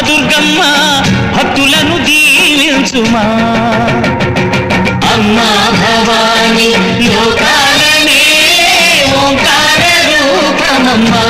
దుర్గమ్మ భక్తులను దీవించుమా. అమ్మా భవాని లోకాల ఓంకార రూపమమ్మా.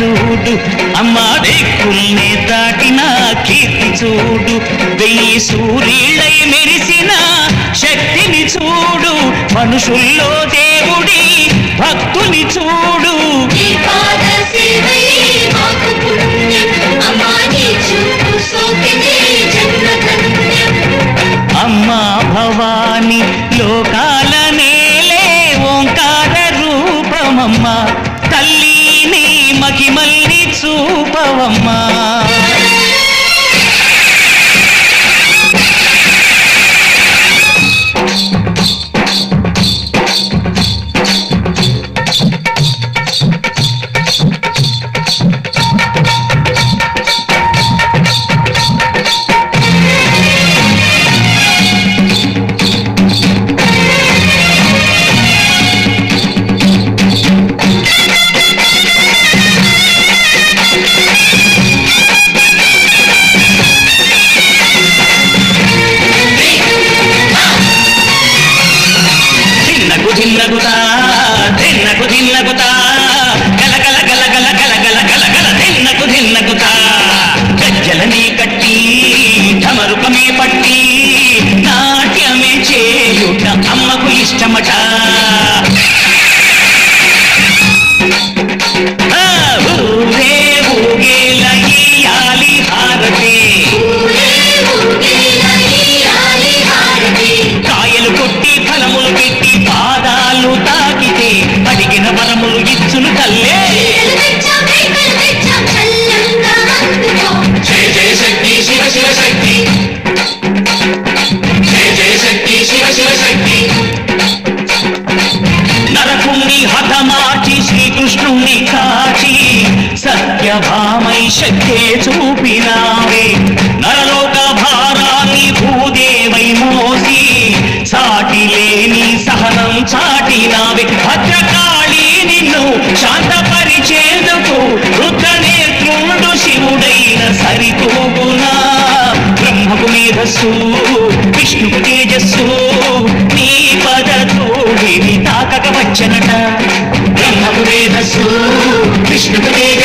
చూడు. అమ్మా రేకుల్ని దాటిన కీర్తి చూడు. వెయ్యి సూర్యుడై మెరిసిన శక్తిని చూడు. మనుషుల్లో దేవుడి భక్తుని చూడు. అమ్మా భవాని లోకాల నేలే ఓంకార రూపమమ్మా. తల్లిని మహిమల్ని చూపవమ్మా. హారతి కాయలు కొట్టి ఫలములు పెట్టి పాదాలు తాకితే అడిగిన వరములు ఇచ్చును తల్లే. జయ జయ శక్తి శివ శివ శక్తి. జయ జయ శక్తి శివ శివ శక్తి. నరకుణ్ణి హతమాచి శ్రీకృష్ణుణ్ణి కాచి సత్యభామై శక్తే చూపినా. చాటినావే భద్రకాళి నిన్ను శాంతపరిచేందుకు రుద్రనేత్రుడు శివుడైన సరితూగునా బ్రహ్మకు మేధస్సు విష్ణుకు తేజస్సు నీ పద ధూళిని తాకక వచ్చనట. బ్రహ్మకు మేధస్సు విష్ణుకు తేజస్సు